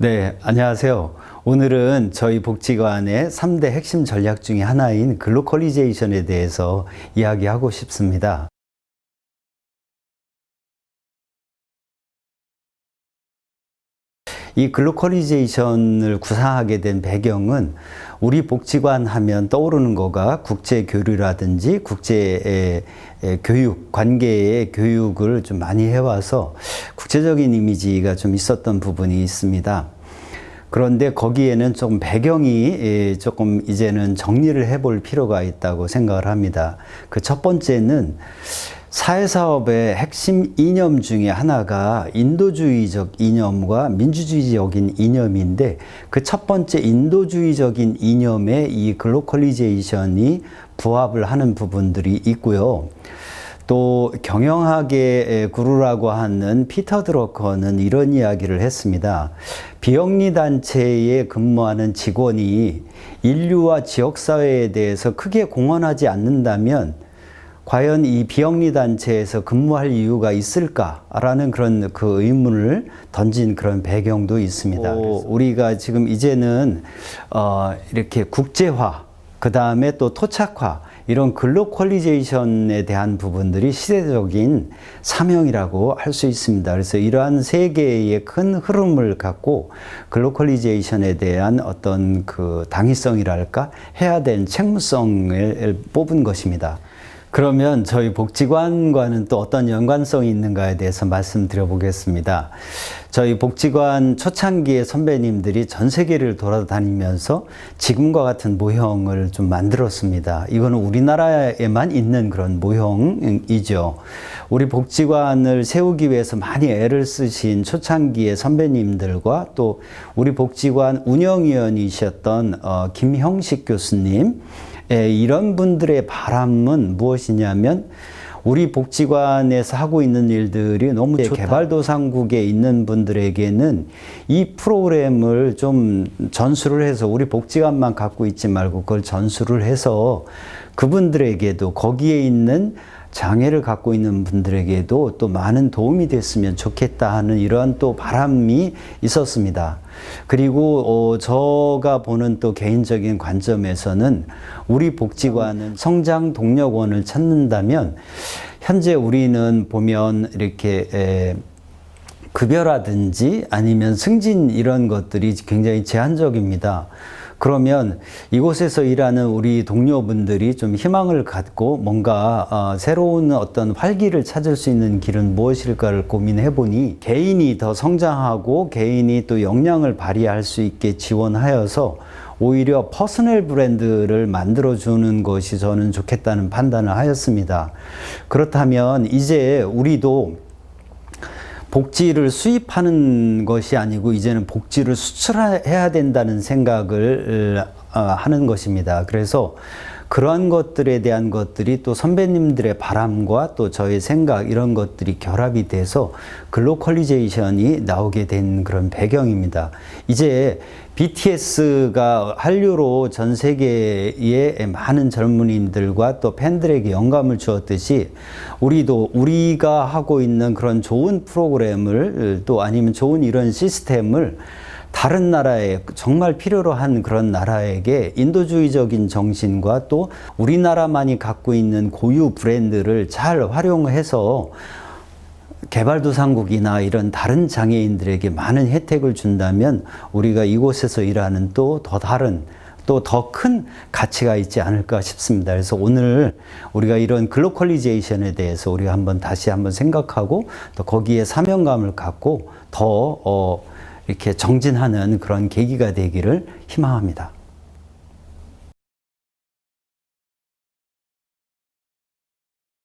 네, 안녕하세요. 오늘은 저희 복지관의 3대 핵심 전략 중에 하나인 글로컬리제이션에 대해서 이야기하고 싶습니다. 이 글로컬리제이션을 구상하게 된 배경은 우리 복지관 하면 떠오르는 거가 국제 교류라든지 국제 교육, 관계의 교육을 좀 많이 해와서 국제적인 이미지가 좀 있었던 부분이 있습니다. 그런데 거기에는 좀 배경이 조금 이제는 정리를 해볼 필요가 있다고 생각을 합니다. 그 첫 번째는 사회사업의 핵심 이념 중에 하나가 인도주의적 이념과 민주주의적인 이념인데 그 첫 번째 인도주의적인 이념에 이 글로컬리제이션이 부합을 하는 부분들이 있고요. 또 경영학의 구루라고 하는 피터 드러커는 이런 이야기를 했습니다. 비영리 단체에 근무하는 직원이 인류와 지역 사회에 대해서 크게 공헌하지 않는다면 과연 이 비영리 단체에서 근무할 이유가 있을까라는 그런 그 의문을 던진 그런 배경도 있습니다. 오, 우리가 지금 이제는 어 이렇게 국제화, 그 다음에 또 토착화 이런 글로컬리제이션에 대한 부분들이 시대적인 사명이라고 할 수 있습니다. 그래서 이러한 세계의 큰 흐름을 갖고 글로컬리제이션에 대한 어떤 그 당위성이랄까 해야 될 책무성을 뽑은 것입니다. 그러면 저희 복지관과는 또 어떤 연관성이 있는가에 대해서 말씀드려 보겠습니다. 저희 복지관 초창기의 선배님들이 전 세계를 돌아다니면서 지금과 같은 모형을 좀 만들었습니다. 이거는 우리나라에만 있는 그런 모형이죠. 우리 복지관을 세우기 위해서 많이 애를 쓰신 초창기의 선배님들과 또 우리 복지관 운영위원이셨던 어, 김형식 교수님, 예, 이런 분들의 바람은 무엇이냐면 우리 복지관에서 하고 있는 일들이 너무 좋다. 개발도상국에 있는 분들에게는 이 프로그램을 좀 전수를 해서 우리 복지관만 갖고 있지 말고 그걸 전수를 해서 그분들에게도 거기에 있는 장애를 갖고 있는 분들에게도 또 많은 도움이 됐으면 좋겠다 하는 이러한 또 바람이 있었습니다. 그리고 어, 저가 보는 또 개인적인 관점에서는 우리 복지관은 성장 동력원을 찾는다면 현재 우리는 보면 이렇게 에, 급여라든지 아니면 승진 이런 것들이 굉장히 제한적입니다. 그러면 이곳에서 일하는 우리 동료분들이 좀 희망을 갖고 뭔가 어, 새로운 어떤 활기를 찾을 수 있는 길은 무엇일까를 고민해 보니 개인이 더 성장하고 개인이 또 역량을 발휘할 수 있게 지원하여서 오히려 퍼스널 브랜드를 만들어주는 것이 저는 좋겠다는 판단을 하였습니다. 그렇다면 이제 우리도 복지를 수입하는 것이 아니고 이제는 복지를 수출해야 된다는 생각을 어, 하는 것입니다. 그래서 그러한 것들에 대한 것들이 또 선배님들의 바람과 또 저의 생각 이런 것들이 결합이 돼서 글로컬리제이션이 나오게 된 그런 배경입니다. 이제 BTS가 한류로 전 세계의 많은 젊은이들과 또 팬들에게 영감을 주었듯이 우리도 우리가 하고 있는 그런 좋은 프로그램을 또 아니면 좋은 이런 시스템을 다른 나라에 정말 필요로 한 그런 나라에게 인도주의적인 정신과 또 우리나라만이 갖고 있는 고유 브랜드를 잘 활용해서 개발도상국이나 이런 다른 장애인들에게 많은 혜택을 준다면 우리가 이곳에서 일하는 또 더 다른 또 더 큰 가치가 있지 않을까 싶습니다. 그래서 오늘 우리가 이런 글로컬리제이션에 대해서 우리가 한번 다시 한번 생각하고 또 거기에 사명감을 갖고 더 어, 이렇게 정진하는 그런 계기가 되기를 희망합니다.